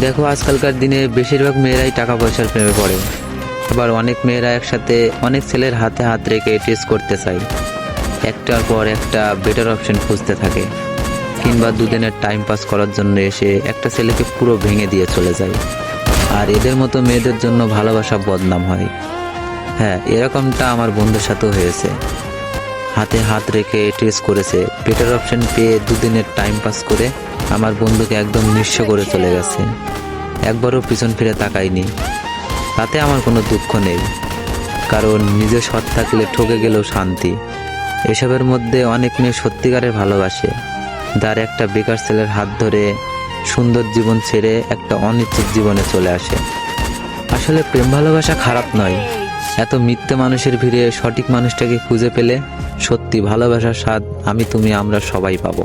দেখো, আজকালকার দিনে বেশিরভাগ মেয়েরাই টাকা পয়সার প্রেমে পড়ে। আবার অনেক মেয়েরা একসাথে অনেক ছেলের হাতে হাত রেখে টেস্ট করতে চায়। একটার পর একটা বেটার অপশন খুঁজতে থাকে। কিংবা দুদিনের টাইম পাস করার জন্য এসে একটা ছেলেকে পুরো ভেঙে দিয়ে চলে যায়। আর এদের মতো মেয়েদের জন্য ভালোবাসা বদনাম হয়। হ্যাঁ এরকমটা আমার বন্ধুর সাথেও হয়েছে। হাতে হাত রেখে টেস্ট করেছে। বেটার অপশন পেয়ে দুদিনের টাইম পাস করে আমার বন্ধুকে একদম নিঃস্ব করে চলে গেছে। একবারও পিছন ফিরে তাকাইনি তাতে আমার কোনো দুঃখ নেই। কারণ নিজে সৎ থাকলে ঠকে গেলেও শান্তি। এসবের মধ্যে অনেক মেয়ে সত্যিকারের ভালোবাসে। যার একটা বেকার ছেলের হাত ধরে সুন্দর জীবন ছেড়ে একটা অনিশ্চিত জীবনে চলে আসে। আসলে প্রেম ভালোবাসা খারাপ নয়। এত মিথ্যে মানুষের ভিড়ে সঠিক মানুষটাকে খুঁজে পেলে সত্যি ভালোবাসার স্বাদ আমি তুমি আমরা সবাই পাবো।